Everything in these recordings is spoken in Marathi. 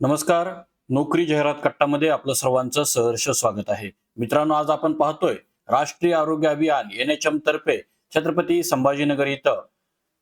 नमस्कार. नोकरी जाहिरात कट्टामध्ये आपलं सर्वांचं सहर्ष स्वागत आहे. मित्रांनो आज आपण पाहतोय राष्ट्रीय आरोग्य अभियान एन एच एम तर्फे छत्रपती संभाजीनगर इथं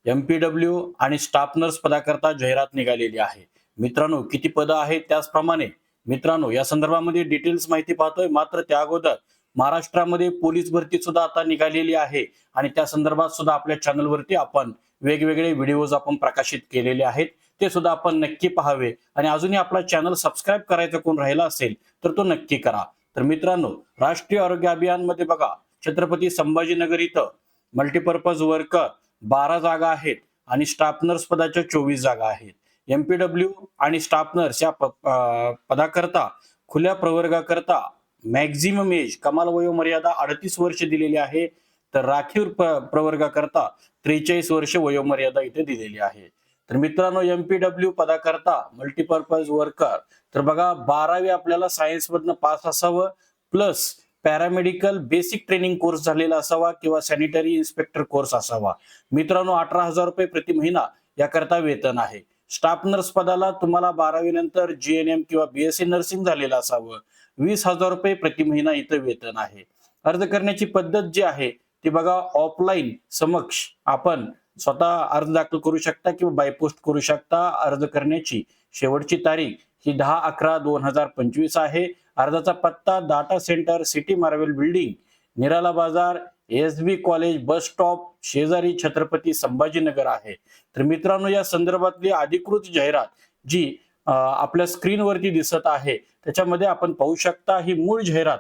एमपीडब्ल्यू आणि स्टाफ नर्स पदाकरता जाहिरात निघालेली आहे. मित्रांनो किती पदं आहेत त्याचप्रमाणे मित्रांनो या संदर्भामध्ये डिटेल्स माहिती पाहतोय. मात्र त्या अगोदर महाराष्ट्रामध्ये पोलीस भरती सुद्धा आता निघालेली आहे आणि त्या संदर्भात सुद्धा आपल्या चॅनलवरती आपण वेगवेगळे व्हिडिओज आपण प्रकाशित केलेले आहेत. ते सुद्धा आपण नक्की पाहावे. आणि अजूनही आपला चॅनल सबस्क्राईब करायचा कोण राहिला असेल तर तो नक्की करा. तर मित्रांनो राष्ट्रीय आरोग्य अभियानमध्ये बघा छत्रपती संभाजीनगर इथं मल्टीपर्पज वर्कर बारा जागा आहेत आणि स्टाफ नर्स पदाच्या चोवीस जागा आहेत. एमपीडब्ल्यू आणि स्टाफ नर्स या पदाकरता खुल्या प्रवर्गाकरता मॅक्झिमम एज कमाल वयोमर्यादा अडतीस वर्ष दिलेली आहे तर राखीव प्रवर्गाकरता त्रेचाळीस वर्ष वयोमर्यादा इथे दिलेली आहे. तर मित्रांनो एमपीडब्ल्यू पदाकरता मल्टीपर्पज वर्कर तर बघा बारावी आपल्याला सायन्स मधनं पास असावं plus paramedical basic training course झालेला असावा किंवा सॅनिटरी इन्स्पेक्टर कोर्स असावा. मित्रांनो अठरा हजार रुपये प्रति महिना याकरता वेतन आहे. स्टाफ नर्स पदाला तुम्हाला बारावी नंतर जीएनएम किंवा बीएससी नर्सिंग झालेलं असावं. वीस हजार रुपये प्रति महिना इथं वेतन आहे. अर्ज करण्याची पद्धत जी आहे ती बघा ऑफलाईन समक्ष आपण स्वतः अर्ज दाखल करू शकता किंवा बायपोस्ट करू शकता अर्ज करण्याची शेवटची तारीख ही दहा अकरा दोन हजार पंचवीस आहे. अर्जाचा पत्ता data centre city Marvel building Nirala Bazar S B college bus stop शेजारी छत्रपती संभाजीनगर आहे. तर मित्रांनो या संदर्भातली अधिकृत जाहिरात जी आपल्या स्क्रीनवरती दिसत आहे त्याच्यामध्ये आपण पाहू शकता ही मूळ जाहिरात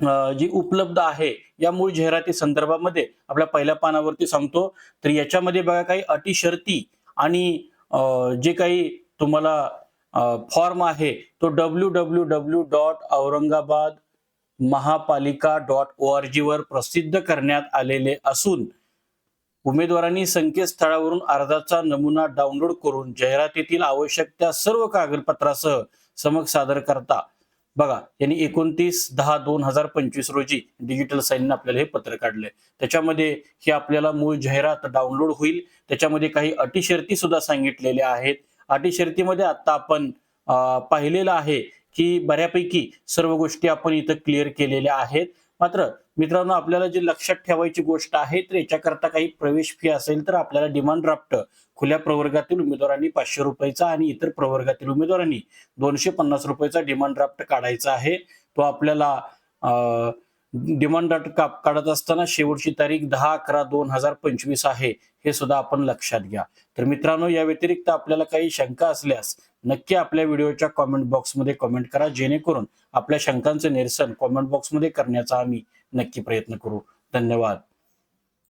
जी उपलब्ध आहे या मूळ जाहिराती संदर्भामध्ये आपल्या पहिल्या पानावरती सांगतो. तर याच्यामध्ये बघा काही अटी शर्ती आणि जे काही तुम्हाला फॉर्म आहे तो W W W dot Aurangabad Mahapalika dot O R G वर प्रसिद्ध करण्यात आलेले असून उमेदवारांनी संकेतस्थळावरून अर्जाचा नमुना डाउनलोड करून जाहिरातीतील आवश्यक त्या सर्व कागदपत्रासह समक सादर करता. बघा यांनी एकोणतीस दहा दोन हजार पंचवीस रोजी डिजिटल साईनने आपल्याला हे पत्र काढले त्याच्यामध्ये ही आपल्याला मूळ जाहिरात डाउनलोड होईल. त्याच्यामध्ये काही अटी शर्ती सुद्धा सांगितलेल्या आहेत. अटी शर्तीमध्ये आता आपण पाहिलेलं आहे की बऱ्यापैकी सर्व गोष्टी आपण इथं क्लिअर केलेल्या आहेत. मात्र मित्रांनो आपल्याला जे लक्षात ठेवायची गोष्ट आहे तर याच्याकरता काही प्रवेश फी असेल तर आपल्याला डिमांड ड्राफ्ट खुल्या प्रवर्गातील उमेदवारांनी पाचशे रुपयाचा आणि इतर प्रवर्गातील उमेदवारांनी दोनशे पन्नास रुपयाचा डिमांड ड्राफ्ट काढायचा आहे. तो आपल्याला डिमांड ड्राफ्ट काप काढत असताना शेवटची तारीख दहा अकरा दोन हजार पंचवीस आहे हे सुद्धा आपण लक्षात घ्या. तर मित्रांनो या व्यतिरिक्त आपल्याला काही शंका असल्यास नक्की आपल्या व्हिडिओच्या कॉमेंट बॉक्समध्ये कॉमेंट करा जेणेकरून आपल्या शंकांचं निरसन कॉमेंट बॉक्समध्ये करण्याचा आम्ही नक्की प्रयत्न करू. धन्यवाद.